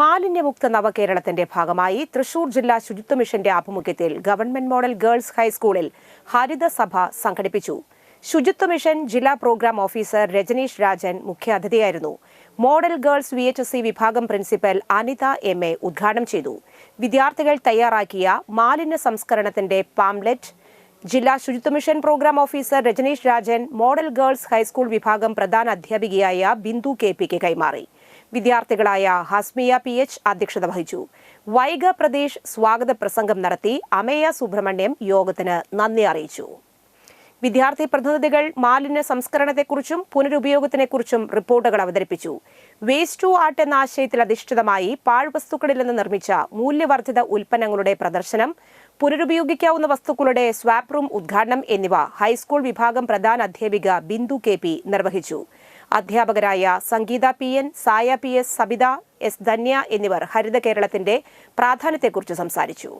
മാലിന്യമുക്ത നവകേരളത്തിന്റെ ഭാഗമായി തൃശൂർ ജില്ലാ ശുചിത്വ മിഷന്റെ ആഭിമുഖ്യത്തിൽ ഗവൺമെന്റ് മോഡൽ ഗേൾസ് ഹൈസ്കൂളിൽ ഹരിത സഭ സംഘടിപ്പിച്ചു. ശുചിത്വ മിഷൻ ജില്ലാ programme officer Rajneesh Rajan മുഖ്യാതിഥിയായിരുന്നു. Model girls V H S C വിഭാഗം പ്രിൻസിപ്പൽ അനിത എം എ ഉദ്ഘാടനം ചെയ്തു. വിദ്യാർത്ഥികൾ തയ്യാറാക്കിയ മാലിന്യ സംസ്കരണത്തിന്റെ പാംലെറ്റ് ജില്ലാ ശുചിത്വ mission programme officer Rajaneesh Rajan model girls high school വിഭാഗം പ്രധാന അധ്യാപികയായ ബിന്ദു കെ പിക്ക് കൈമാറി. വിദ്യാർത്ഥികളായ ഹസ്മിയ പി എച്ച് അധ്യക്ഷത വഹിച്ചു. വൈഗ പ്രദേശ് സ്വാഗത പ്രസംഗം നടത്തി അമേയ സുബ്രഹ്മണ്യം യോഗത്തിന് നന്ദി അറിയിച്ചു. വിദ്യാർത്ഥി പ്രതിനിധികൾ മാലിന്യ സംസ്കരണത്തെക്കുറിച്ചും പുനരുപയോഗത്തിനെക്കുറിച്ചും റിപ്പോർട്ടുകൾ അവതരിപ്പിച്ചു. വേസ്റ്റ് ടു ആർട്ട് എന്ന ആശയത്തിൽ അധിഷ്ഠിതമായി പാഴ്വസ്തുക്കളിൽ നിന്ന് നിർമ്മിച്ച മൂല്യവർദ്ധിത ഉൽപ്പന്നങ്ങളുടെ പ്രദർശനം പുനരുപയോഗിക്കാവുന്ന വസ്തുക്കളുടെ സ്വാപ്പ് റൂം ഉദ്ഘാടനം എന്നിവ ഹൈസ്കൂൾ വിഭാഗം പ്രധാന അധ്യാപിക ബിന്ദു കെ നിർവഹിച്ചു. അധ്യാപകരായ Sangeetha P N Saya P S Sabitha S Dhanya എന്നിവർ ഹരിത കേരളത്തിന്റെ പ്രാധാന്യത്തെക്കുറിച്ച് സംസാരിച്ചു.